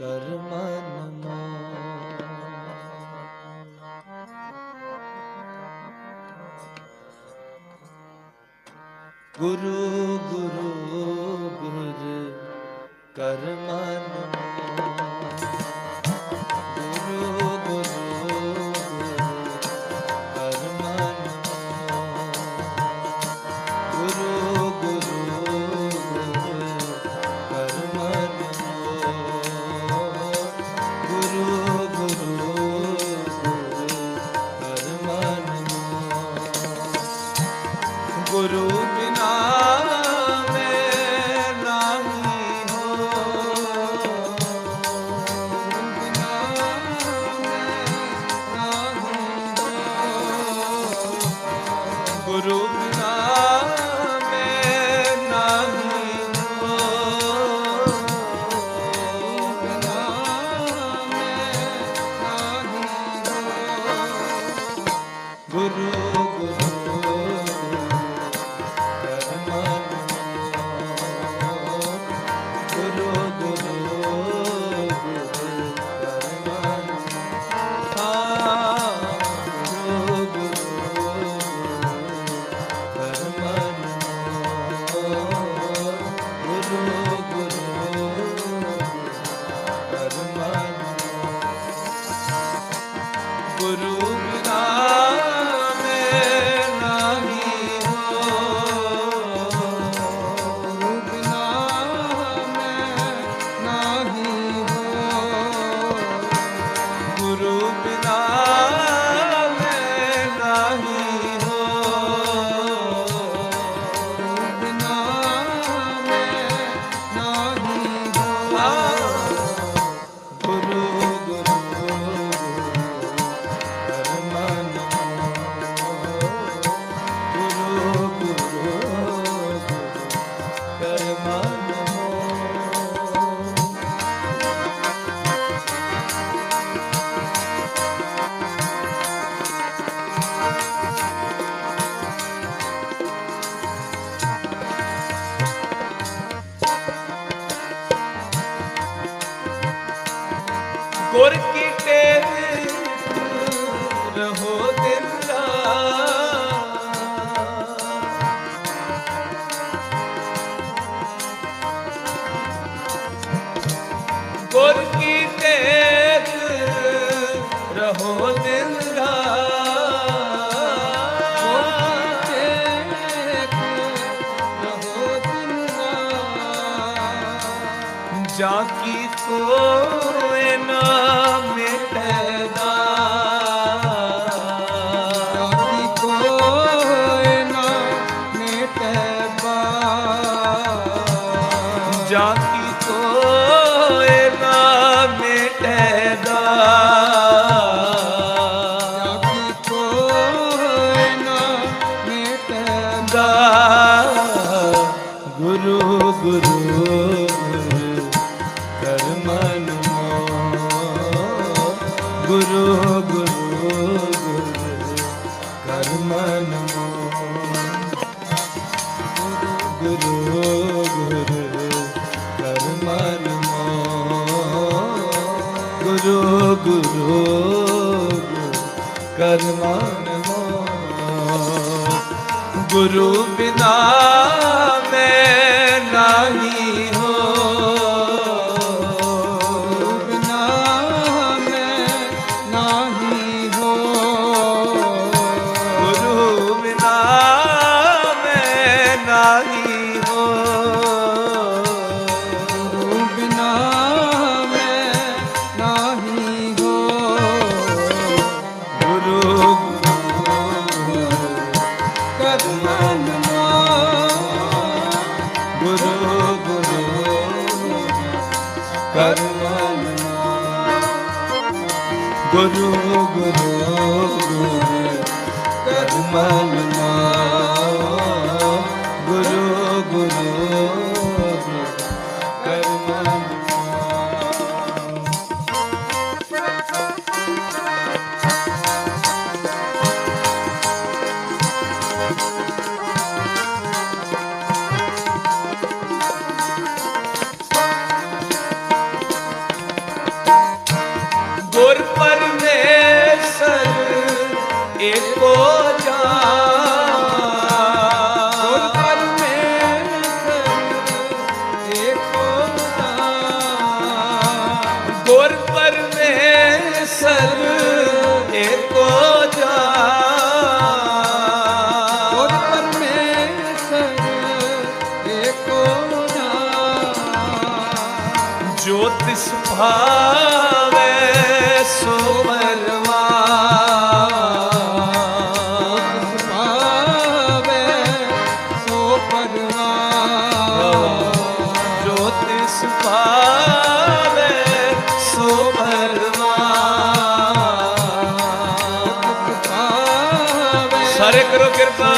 ਕਰ ਮਨ ਗੁਰੂ ਗੁਰੂ ਗੁਰ ਕਰ ਮਨ ਜੋਗ ਕਰਮਾਨ ਮੋ ਗੁਰੂ ਬਿਨਾ ਮੈਂ ਨਾਹੀ कमल ਸੁਹਾਵੇ ਸੋ ਪਰਵਾ ਜੋ ਕਰੋ ਕਿਰਪਾ।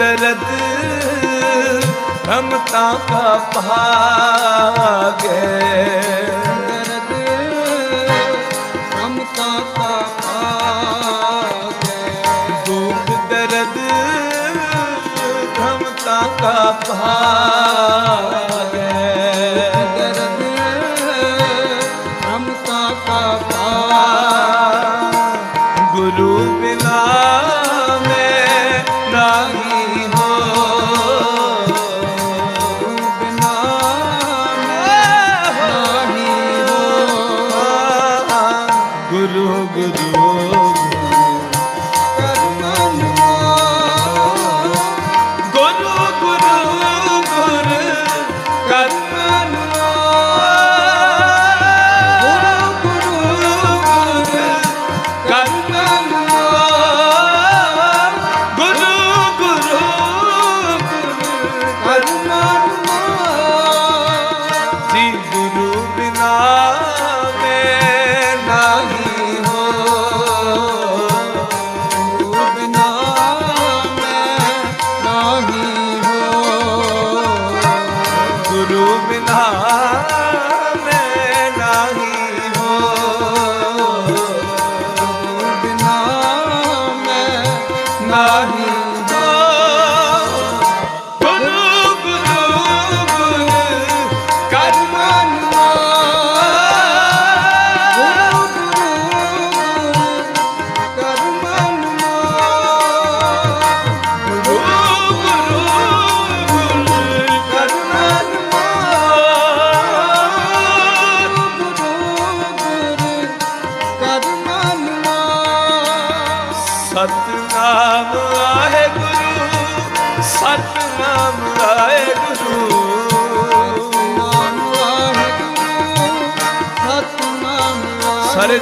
दर्द ममता का भाग दर्द ममता का भाग दूध दर्द ममता का भाग good Guru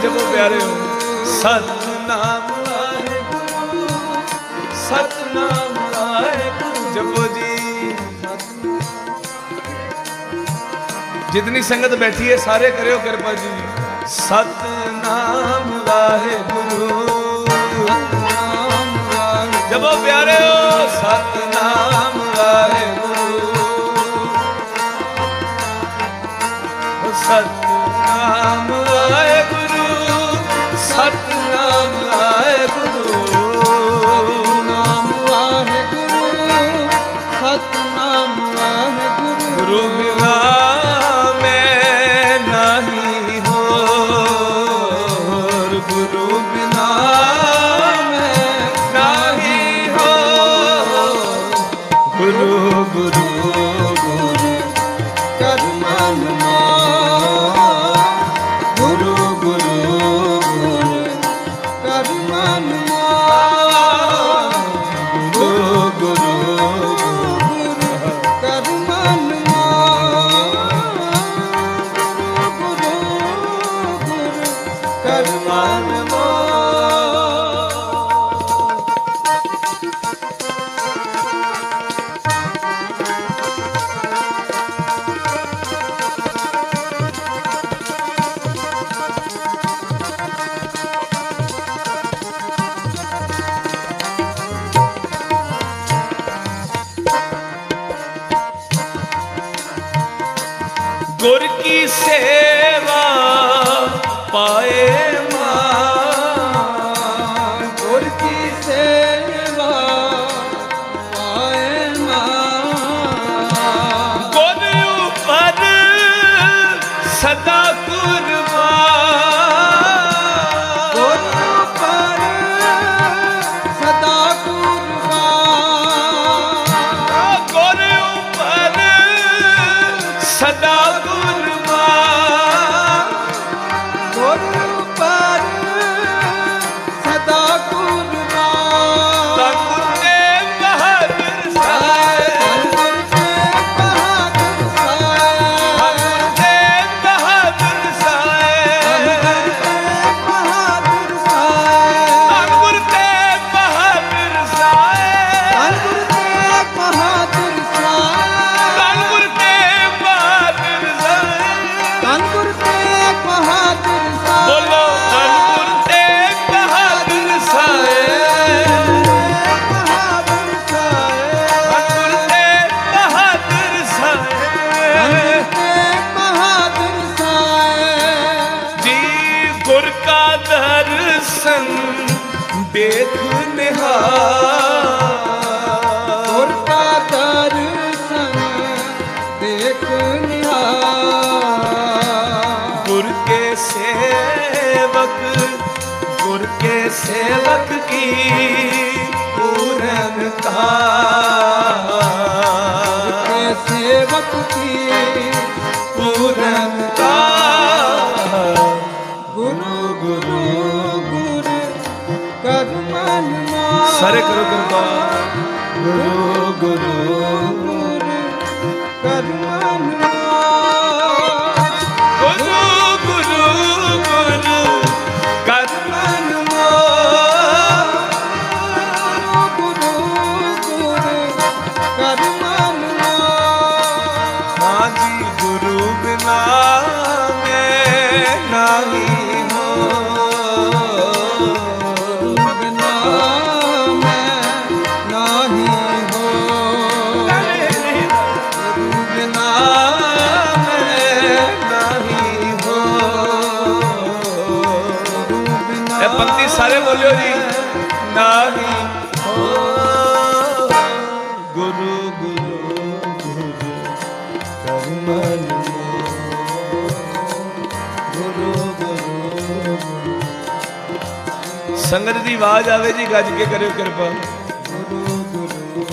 ਜਮੋ ਪਿਆਰੇ ਹੋ ਸਤਨਾਮ ਵਾਹਿਗੁਰੂ ਸਤਨਾਮ ਵਾਹਿਗੁਰੂ, ਜਪੋ ਜੀ। ਜਿਤਨੀ ਸੰਗਤ ਬੈਠੀ ਹੈ, ਸਾਰੇ ਕਰਿਓ ਕਿਰਪਾ ਜੀ। ਸਤਨਾਮ ਵਾਹਿਗੁਰੂ, ਜਪੋ ਪਿਆਰੇ ਹੋ। ਸਤਨਾਮ ਵਾਹਿਗੁਰੂ, ਸਤ ਬਿਨਾ ਗੁਰ ਕੀ ਸੇਵਾ ਪਾਏ सेवक की पूरनता सेवक की पूरनता गुरु गुरु गुरु कर मन सरे करो कृपा गुरु ਸੰਗਤ ਦੀ ਆਵਾਜ਼ ਆਵੇ ਜੀ ਗੱਜ ਕੇ ਕਰਿਓ ਕਿਰਪਾ। ਗੁਰੂ ਗੁਰੂ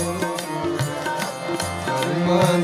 ਮਨ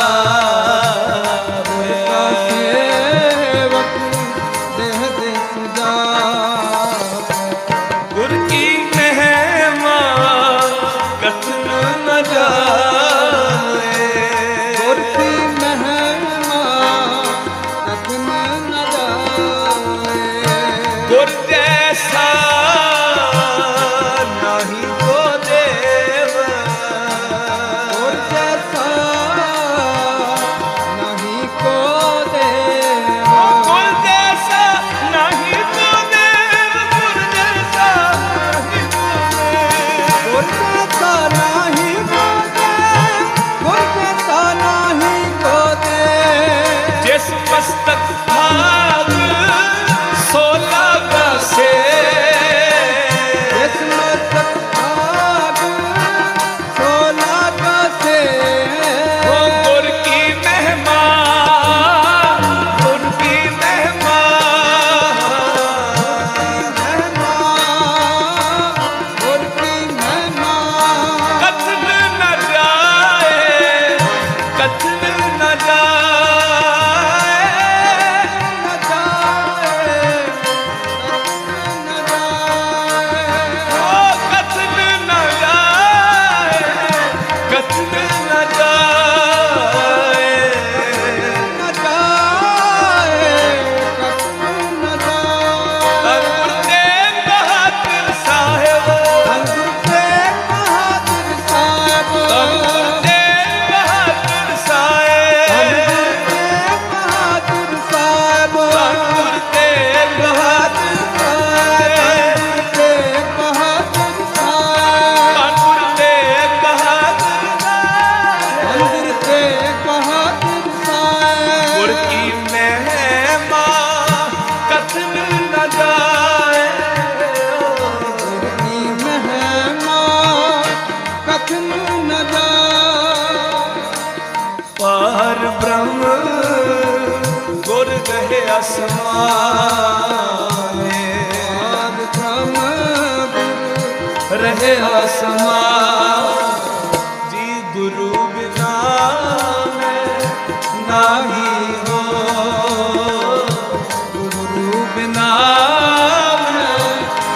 ਬਿਨਾ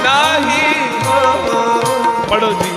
ਨਾਹੀ ਹੋ ਪੜੋ ਜੀ।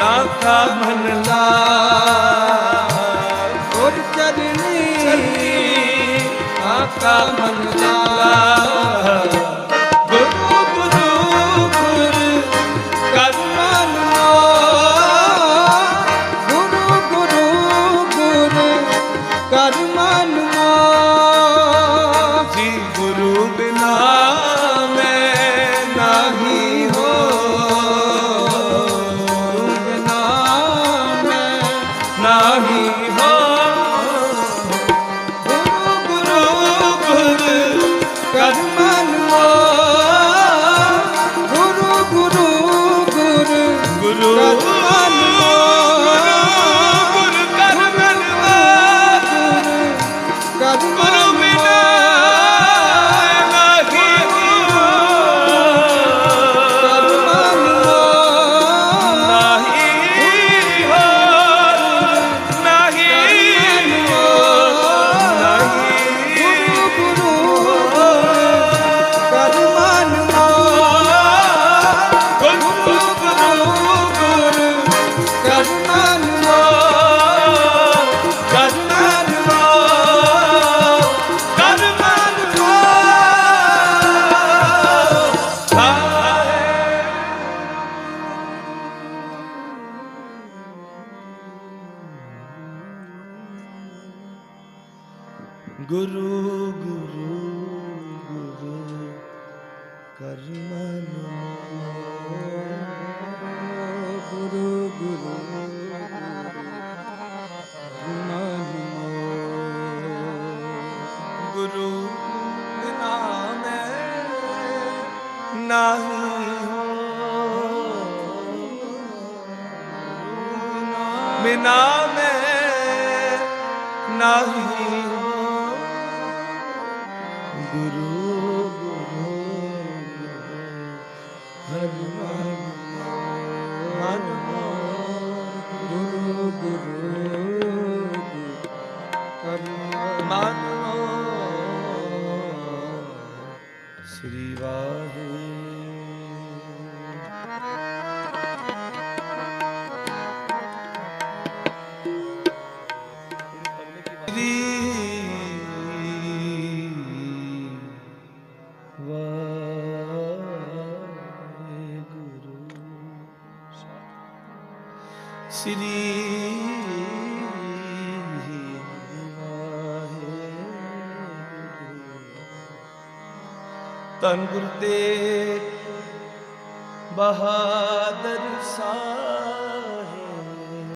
ਕਾਕਾ ਮਨ ਲਾ ਗੁਰ ਚਰਨੀ। ਆਖਾ ਮਨ ਲਾ ਗੁਰੂ ਗੁਰੂ ਗੁਰੂ ਕਰਮਨ ਗੁਰੂ ਗੁਰੂ ਮਨ ਗੁਰੂ ਬਿਨਾ ਮੈਂ ਨਹੀਂ। ਹੋ ਬਿਨਾ ਮੈਂ ਨਹੀਂ। on ਧੰਨ ਗੁਰ ਤੇ ਬਹਾ